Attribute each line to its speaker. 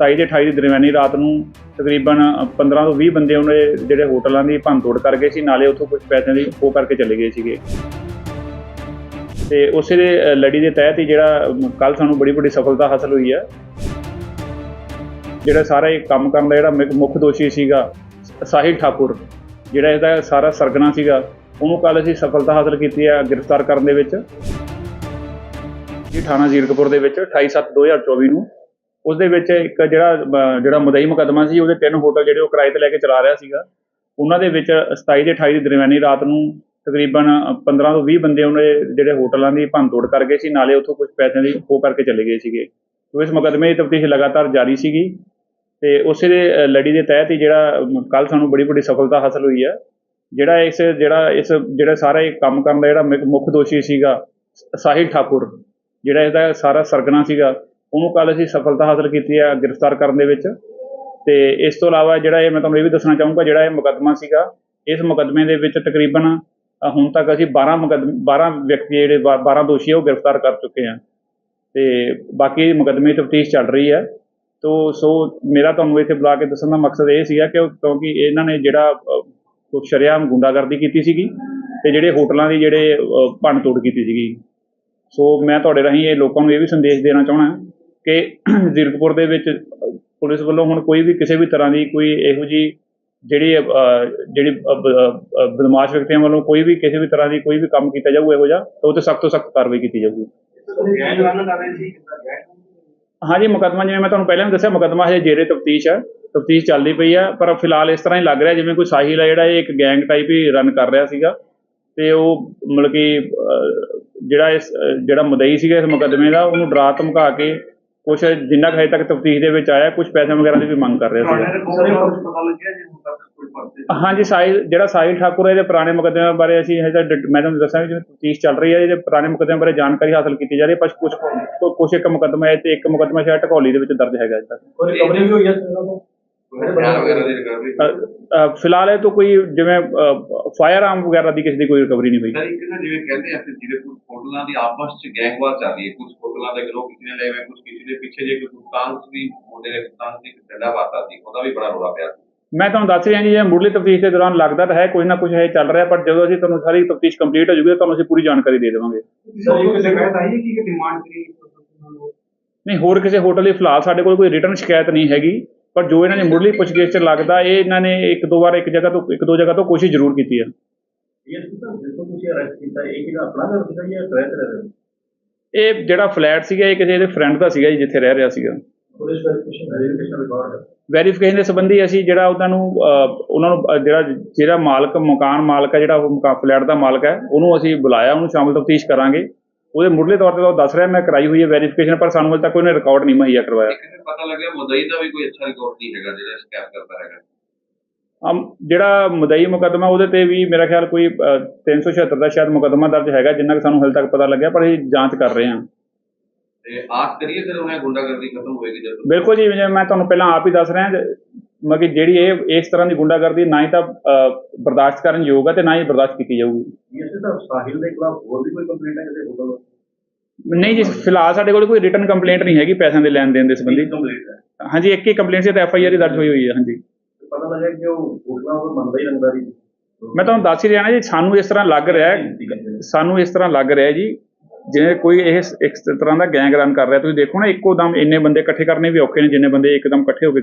Speaker 1: 27 ਤੇ 28 ਦੀ ਦਰਮਿਆਨੀ ਰਾਤ ਨੂੰ ਤਕਰੀਬਨ 15 ਤੋਂ 20 ਬੰਦੇ ਉਹਨੇ ਜਿਹੜੇ ਹੋਟਲਾਂ ਦੀ ਭੰਨਤੋੜ ਕਰ ਗਏ ਸੀ, ਨਾਲੇ ਉੱਥੋਂ ਕੁਝ ਪੈਸਿਆਂ ਦੀ ਖੋਹ ਕਰਕੇ ਚਲੇ ਗਏ ਸੀਗੇ। ਤੇ ਉਸੇ ਦੇ ਲੜੀ ਦੇ ਤਹਿਤ ਹੀ ਜਿਹੜਾ ਕੱਲ ਸਾਨੂੰ ਬੜੀ ਵੱਡੀ ਸਫਲਤਾ ਹਾਸਲ ਹੋਈ ਹੈ ਜਿਹੜਾ ਸਾਰਾ ਇਹ ਕੰਮ ਕਰਨ ਦਾ ਜਿਹੜਾ ਮੁੱਖ- ਮੁੱਖ ਦੋਸ਼ੀ ਸੀਗਾ, ਸਾਹਿਲ ਠਾਕੁਰ, ਜਿਹੜਾ ਇਹਦਾ ਸਾਰਾ ਸਰਗਨਾ ਸੀਗਾ, ਉਹਨੂੰ ਕੱਲ ਅਸੀਂ ਸਫਲਤਾ ਹਾਸਲ ਕੀਤੀ ਹੈ ਗ੍ਰਿਫਤਾਰ ਕਰਨ ਦੇ ਵਿੱਚ। ਜੀ ਥਾਣਾ ਜ਼ੀਰਕਪੁਰ ਦੇ ਵਿੱਚ 28/7/2024 ਨੂੰ ਉਸ ਦੇ ਵਿੱਚ ਇੱਕ ਜਿਹੜਾ ਜਿਹੜਾ ਮੁਦਈ ਮੁਕੱਦਮਾ ਸੀ, ਉਹਦੇ ਤਿੰਨ ਹੋਟਲ ਜਿਹੜੇ ਉਹ ਕਿਰਾਏ ਤੇ ਲੈ ਕੇ ਚਲਾ ਰਿਹਾ ਸੀਗਾ। ਉਹਨਾਂ ਦੇ ਵਿੱਚ 27 ਤੇ 28 ਦੀ ਦਰਮਿਆਨੀ ਰਾਤ ਨੂੰ ਤਕਰੀਬਨ 15 ਤੋਂ 20 ਬੰਦੇ ਉਹਨੇ ਜਿਹੜੇ ਹੋਟਲਾਂ ਦੀ ਭੰਨਤੋੜ ਕਰ ਗਏ ਸੀ, ਨਾਲੇ ਉੱਥੋਂ ਕੁਝ ਪੈਸਿਆਂ ਦੀ ਖੋਹ ਕਰਕੇ ਚਲੇ ਗਏ ਸੀਗੇ। ਸੋ ਇਸ ਮੁਕੱਦਮੇ ਦੀ ਤਫਤੀਸ਼ ਲਗਾਤਾਰ ਜਾਰੀ ਸੀਗੀ ਤੇ ਉਸੇ ਦੇ ਲੜੀ ਦੇ ਤਹਿਤ ਹੀ ਜਿਹੜਾ ਕੱਲ ਸਾਨੂੰ ਬੜੀ ਵੱਡੀ ਸਫਲਤਾ ਹਾਸਲ ਹੋਈ ਹੈ ਜਿਹੜਾ ਇਸ ਜਿਹੜਾ ਇਸ, ਜਿਹੜਾ ਸਾਰਾ ਇਹ ਕੰਮ ਕਰਨ ਦਾ ਜਿਹੜਾ ਮੁੱਖ- ਮੁੱਖ ਦੋਸ਼ੀ ਸੀਗਾ ਸਾਹਿਲ ਠਾਕੁਰ, ਜਿਹੜਾ ਇਹਦਾ ਸਾਰਾ ਸਰਗਨਾ ਸੀਗਾ ਉਹਨੂੰ ਕੱਲ ਅਸੀਂ ਸਫਲਤਾ ਹਾਸਲ ਕੀਤੀ ਹੈ ਗ੍ਰਿਫਤਾਰ ਕਰਨ ਦੇ ਵਿੱਚ। ਤੇ ਇਸ ਤੋਂ ਇਲਾਵਾ ਜਿਹੜਾ ਇਹ ਮੈਂ ਤੁਹਾਨੂੰ ਇਹ ਵੀ ਦੱਸਣਾ ਚਾਹੂੰਗਾ ਜਿਹੜਾ ਇਹ ਮੁਕੱਦਮਾ ਸੀਗਾ ਇਸ ਮੁਕੱਦਮੇ ਦੇ ਵਿੱਚ ਤਕਰੀਬਨ ਹੁਣ ਤੱਕ ਅਸੀਂ 12 ਮੁਕੱਦਮੇ 12 ਵਿਅਕਤੀ ਜਿਹੜੇ ਬਾ- 12 ਦੋਸ਼ੀ ਆ ਉਹ ਗ੍ਰਿਫਤਾਰ ਕਰ ਚੁੱਕੇ ਹਾਂ। ਤੇ ਬਾਕੀ ਮੁਕੱਦਮੇ ਦੀ ਤਫਤੀਸ਼ ਚੱਲ ਰਹੀ ਹੈ। ਤੋ ਸੋ ਮੇਰਾ ਤੁਹਾਨੂੰ ਇੱਥੇ ਬੁਲਾ ਕੇ ਦੱਸਣ ਦਾ ਮਕਸਦ ਇਹ ਸੀਗਾ ਕਿ ਕਿਉਂਕਿ ਇਹਨਾਂ ਨੇ ਜਿਹੜਾ ਅ, ਕੁਛ ਸ਼ਰੇਆਮ ਗੁੰਡਾਗਰਦੀ ਕੀਤੀ ਸੀਗੀ ਤੇ ਜਿਹੜੇ ਹੋਟਲਾਂ ਦੀ ਜਿਹੜੇ ਭੰਨ ਤੋੜ ਕੀਤੀ ਸੀਗੀ। ਸੋ ਮੈਂ ਤੁਹਾਡੇ ਰਾਹੀਂ ਇਹ ਲੋਕਾਂ ਨੂੰ ਇਹ ਵੀ ਸੰਦੇਸ਼ ਦੇਣਾ ਚਾਹਣਾ ਕਿ ਜ਼ੀਰਕਪੁਰ ਦੇ ਵਿੱਚ ਪੁਲਿਸ ਵੱਲੋਂ ਹੁਣ ਕੋਈ ਵੀ ਕਿਸੇ ਵੀ ਤਰ੍ਹਾਂ ਦੀ ਕੋਈ ਇਹੋ ਜੀ ਜਿਹੜੀ ਜਿਹੜੀ ਬਦਮਾਸ਼ ਵਿਅਕਤੀਆਂ ਵੱਲੋਂ ਕੋਈ ਵੀ ਕਿਸੇ ਵੀ ਤਰ੍ਹਾਂ ਦੀ ਕੋਈ ਵੀ ਕੰਮ ਕੀਤਾ ਜਾਊ ਇਹੋ ਜਿਹਾ, ਤਾਂ ਉਹ ਤੇ ਸਖਤ ਤੋਂ ਸਖਤ ਕਾਰਵਾਈ ਕੀਤੀ ਜਾਊਗੀ। ਹਾਂਜੀ, ਮੁਕੱਦਮਾ ਜਿਵੇਂ ਮੈਂ ਤੁਹਾਨੂੰ ਪਹਿਲਾਂ ਵੀ ਦੱਸਿਆ, ਮੁਕੱਦਮਾ ਹਜੇ ਜੇਰੇ ਤਫਤੀਸ਼ ਹੈ, ਤਫਤੀਸ਼ ਚੱਲਦੀ ਪਈ ਹੈ, ਪਰ ਫਿਲਹਾਲ ਇਸ ਤਰ੍ਹਾਂ ਹੀ ਲੱਗ ਰਿਹਾ, ਜਿਵੇਂ ਕੋਈ ਸਾਹਿਲ ਹੈ ਜਿਹੜਾ, ਇਹ ਇੱਕ ਗੈਂਗ ਟਾਈਪ ਹੀ ਰਨ ਕਰ ਰਿਹਾ ਸੀਗਾ, ਤੇ ਉਹ ਮਤਲਬ ਕਿ ਜਿਹੜਾ ਇਸ ਜਿਹੜਾ ਮਦਈ ਸੀਗਾ ਇਸ ਮੁਕੱਦਮੇ ਦਾ, ਉਹਨੂੰ ਡਰਾ ਧਮਕਾ ਕੇ ਕੁਝ ਜਿੰਨਾ ਹਜੇ ਤੱਕ ਤਫਤੀਸ਼ ਦੇ ਵਿੱਚ ਆਇਆ ਕੁਝ ਪੈਸੇ ਵਗੈਰਾ ਦੀ ਵੀ ਮੰਗ ਕਰ ਰਿਹਾ
Speaker 2: ਪਰਚੇ?
Speaker 1: ਹਾਂਜੀ ਸਾਹਿਲ ਜਿਹੜਾ ਸਾਹਿਲ ਠਾਕੁਰ ਹੈ ਇਹਦੇ ਪੁਰਾਣੇ ਮੁਕੱਦਮਿਆਂ ਬਾਰੇ ਅਸੀਂ ਹਜੇ ਤੱਕ ਮੈਂ ਤੁਹਾਨੂੰ ਦੱਸਾਂ ਕਿ ਜਿਵੇਂ ਤਫਤੀਸ਼ ਚੱਲ ਰਹੀ ਹੈ ਇਹਦੇ ਪੁਰਾਣੇ ਮੁਕੱਦਮਿਆਂ ਬਾਰੇ ਜਾਣਕਾਰੀ ਹਾਸਲ ਕੀਤੀ ਜਾ ਰਹੀ ਹੈ ਪਰ ਕੁਝ ਕੁਝ ਇੱਕ ਮੁਕੱਦਮਾ ਹੈ ਤੇ ਇੱਕ ਮੁਕੱਦਮਾ ਸ਼ਾਇਦ ਢਕੌਲੀ ਦੇ ਵਿੱਚ ਦਰਜ ਹੈਗਾ ਅਜੇ ਤੱਕ
Speaker 2: ਕੋਈ ਰਿਕਵਰੀ ਵੀ ਹੋਈ ਹੈ ਹਥਿਆਰ ਵਗੈਰਾ ਦੀ ਰਿਕਵਰੀ
Speaker 1: ਅ, ਅ, ਫਿਲਹਾਲ ਇਹ ਤੋਂ ਕੋਈ ਜਿਵੇਂ ਫਾਇਰ ਆਰਮ ਵਗੈਰਾ ਦੀ ਕਿਸੇ ਦੀ ਕੋਈ ਰਿਕਵਰੀ ਨਹੀਂ ਹੋਈ।
Speaker 3: ਸਰ ਇੱਕ ਨਾ ਜਿਵੇਂ ਕਹਿੰਦੇ ਆ ਕਿ ਜਿਹੜੇ ਕੁਝ ਹੋਟਲਾਂ ਦੀ ਆਪਸ ਚ ਗੈਂਗਵਾਰ ਚੱਲ ਰਹੀ ਹੈ ਕੁਝ ਹੋਟਲਾਂ ਦੇ ਗਰੋਹ ਕਿਸੇ ਨੇ ਲਏ ਹੋਏ ਕੁਝ ਕਿਸੇ ਦੇ ਪਿੱਛੇ ਜੇ ਕੋਈ ਦੁਕਾਨ ਵੀ ਮੁੰਡੇ ਦੇ ਦੁਕਾਨ ਦੀ ਡੰਡਾ ਵਾਤਾ ਸੀ ਉਹਦਾ ਵੀ ਬੜਾ ਰੋਲਾ ਪਿਆ ਸੀ।
Speaker 1: ਮੈਂ ਤੁਹਾਨੂੰ ਦੱਸ ਰਿਹਾ ਜੀ ਇਹ ਮੁੱਢਲੀ ਤਫਤੀਸ਼ ਦੇ ਦੌਰਾਨ ਲੱਗਦਾ ਤਾਂ ਹੈ ਕੋਈ ਨਾ ਕੁਝ ਹੈ ਚੱਲ ਰਿਹਾ ਪਰ ਜਦੋਂ ਅਸੀਂ ਤੁਹਾਨੂੰ ਸਾਰੀ ਤਫਤੀਸ਼ ਕੰਪਲੀਟ ਹੋ ਜੂਗੀ ਤੁਹਾਨੂੰ ਅਸੀਂ ਪੂਰੀ ਜਾਣਕਾਰੀ ਦੇ ਦੇਵਾਂਗੇ।
Speaker 2: ਸਰ ਇੱਕ ਸ਼ਿਕਾਇਤ ਆਈ ਹੈ ਕਿ ਡਿਮਾਂਡ ਕਰੀ
Speaker 1: ਨਹੀਂ ਹੋਰ ਕਿਸੇ ਹੋਟਲ ਦੀ ਫਿਲਹਾਲ ਸਾਡੇ ਕੋਲ ਕੋਈ ਰਿਟਰਨ ਸ਼ਿਕਾਇਤ ਨਹੀਂ ਹੈਗੀ। ਪਰ ਜੋ ਇਹਨਾਂ ਨੇ ਮੁੱਢਲੀ ਪੁੱਛਗਿੱਛ 'ਚ ਲੱਗਦਾ ਇਹ ਇਹਨਾਂ ਨੇ ਇੱਕ ਦੋ ਵਾਰ ਇੱਕ ਜਗ੍ਹਾ ਤੋਂ ਇੱਕ ਦੋ ਜਗ੍ਹਾ ਤੋਂ ਕੋਸ਼ਿਸ਼ ਜ਼ਰੂਰ ਕੀਤੀ ਹੈ
Speaker 2: ਇਹ
Speaker 1: ਜਿਹੜਾ ਫਲੈਟ ਸੀਗਾ ਇਹ ਕਿਸੇ ਇਹਦੇ ਫਰੈਂਡ ਦਾ ਸੀਗਾ ਜੀ ਜਿੱਥੇ ਰਹਿ ਰਿਹਾ ਸੀਗਾ।
Speaker 2: ਵੈਰੀਫਿਕੇਸ਼ਨ
Speaker 1: ਦੇ ਸੰਬੰਧੀ ਅਸੀਂ ਜਿਹੜਾ ਉਹਨਾਂ ਨੂੰ ਉਹਨਾਂ ਨੂੰ ਜਿਹੜਾ ਜਿਹੜਾ ਮਾਲਕ ਮਕਾਨ ਮਾਲਕ ਹੈ ਜਿਹੜਾ ਉਹ ਫਲੈਟ ਦਾ ਮਾਲਕ ਹੈ ਉਹਨੂੰ ਅਸੀਂ ਬੁਲਾਇਆ ਉਹਨੂੰ ਸ਼ਾਮਲ ਤਫਤੀਸ਼ ਕਰਾਂਗੇ। ਉਹਦੇ ਮੁੱਢਲੇ ਤੌਰ ਤੇ ਤਾਂ ਉਹ ਦੱਸ ਰਿਹਾ ਮੈਂ ਕਰਾਈ ਹੋਈ ਹੈ ਵੈਰੀਫਿਕੇਸ਼ਨ ਪਰ ਸਾਨੂੰ ਹਜੇ ਤੱਕ ਉਹਨੇ ਰਿਕਾਰਡ ਨਹੀਂ ਮੁਹੱਈਆ ਕਰਵਾਇਆ।
Speaker 3: ਇੱਕ ਨੇ ਪਤਾ ਲੱਗਿਆ ਮੁਦਈ ਦਾ ਵੀ ਕੋਈ ਅੱਛਾ ਰਿਕਾਰਡ ਨਹੀਂ ਹੈਗਾ ਜਿਹੜਾ ਸਕੈਪ ਕਰਦਾ ਹੈਗਾ।
Speaker 1: ਅਮ, ਜਿਹੜਾ ਮਦਈ ਮੁਕੱਦਮਾ ਉਹਦੇ ਤੇ ਵੀ ਮੇਰਾ ਖਿਆਲ ਕੋਈ ਅਹ, 376 ਦਾ ਸ਼ਾਇਦ ਮੁਕੱਦਮਾ ਦਰਜ ਹੈਗਾ ਜਿੰਨਾ ਕਿ ਸਾਨੂੰ ਹਲੇ ਤੱਕ ਪਤਾ ਲੱਗਿਆ ਪਰ ਇਹ ਜਾਂਚ ਕਰ ਰਹੇ ਹਾਂ।
Speaker 3: ਤੇ ਆਸ ਕਰੀਏ ਫਿਰ ਉਹਨੇ ਗੁੰਡਾਗਰਦੀ ਖਤਮ ਹੋਏਗੀ ਜਦੋਂ
Speaker 1: ਬਿਲਕੁਲ ਜੀ ਜਿਵੇਂ ਮੈਂ ਤੁਹਾਨੂੰ ਪਹਿਲਾਂ ਆਪ ਹੀ ਦੱਸ ਰਿਹਾ ਕਿ ਜਿਹੜੀ ਇਹ ਇਸ ਤਰ੍ਹਾਂ ਦੀ ਗੁੰਡਾਗਰਦੀ ਨਾ ਹੀ ਤਾਂ ਬਰਦਾਸ਼ਤ ਕਰਨ ਯੋਗ ਹੈ ਤੇ ਨਾ ਹੀ ਬਰਦਾਸ਼ਤ ਕੀਤੀ ਜਾਊਗੀ।
Speaker 2: ਇਹ ਤਾਂ ਸਾਹਿਲ ਦੇ ਖਿਲਾਫ ਹੋਰ ਵੀ ਕੋਈ ਕੰਪਲੇਂਟ ਹੈ ਕਿਸੇ ਹੋਟਲ
Speaker 1: ਨਹੀਂ ਜੀ ਫਿਲਹਾਲ ਸਾਡੇ ਕੋਲ ਕੋਈ ਰਿਟਰਨ ਕੰਪਲੇਂਟ ਨਹੀਂ ਹੈਗੀ ਪੈਸਿਆਂ ਦੇ ਲੈਣ ਦੇਣ ਦੇ ਸੰਬੰਧੀ। ਹਾਂਜੀ ਇੱਕ ਹੀ ਕੰਪਲੇਂਟ ਸੀ ਤੇ ਐਫ ਆਈ ਆਰ ਹੀ ਦਰਜ ਹੋਈ ਹੋਈ ਹੈ ਹਾਂਜੀ।
Speaker 2: ਪਤਾ ਲੱਗਾ ਕਿ ਉਹ ਹੋਟਲਾਂ ਉਹ ਮੰਨਦਾ ਹੀ। ਰੰਗਦਾਰੀ
Speaker 1: ਮੈਂ ਤੁਹਾਨੂੰ ਦੱਸ ਹੀ ਰਿਹਾ ਨਾ ਜੀ ਸਾਨੂੰ ਇਸ ਤਰ੍ਹਾਂ ਲੱਗ ਰਿਹਾ ਸਾਨੂੰ ਇਸ ਤਰ੍ਹਾਂ ਲੱਗ ਰਿਹਾ ਜੀ ਜਿਵੇਂ ਕੋਈ ਇਹ ਇੱਕ ਤਰ੍ਹਾਂ ਦਾ ਗੈਂਗ ਰਨ ਕਰ ਰਿਹਾ ਤੁਸੀਂ ਦੇਖੋ ਨਾ ਇੱਕੋ ਦਮ ਇੰਨੇ ਬੰਦੇ ਇਕੱਠੇ ਕਰਨੇ ਵੀ ਔਖੇ ਨੇ ਜਿੰਨੇ ਬੰਦੇ ਇੱਕਦਮ ਇਕੱਠੇ ਹੋ ਕੇ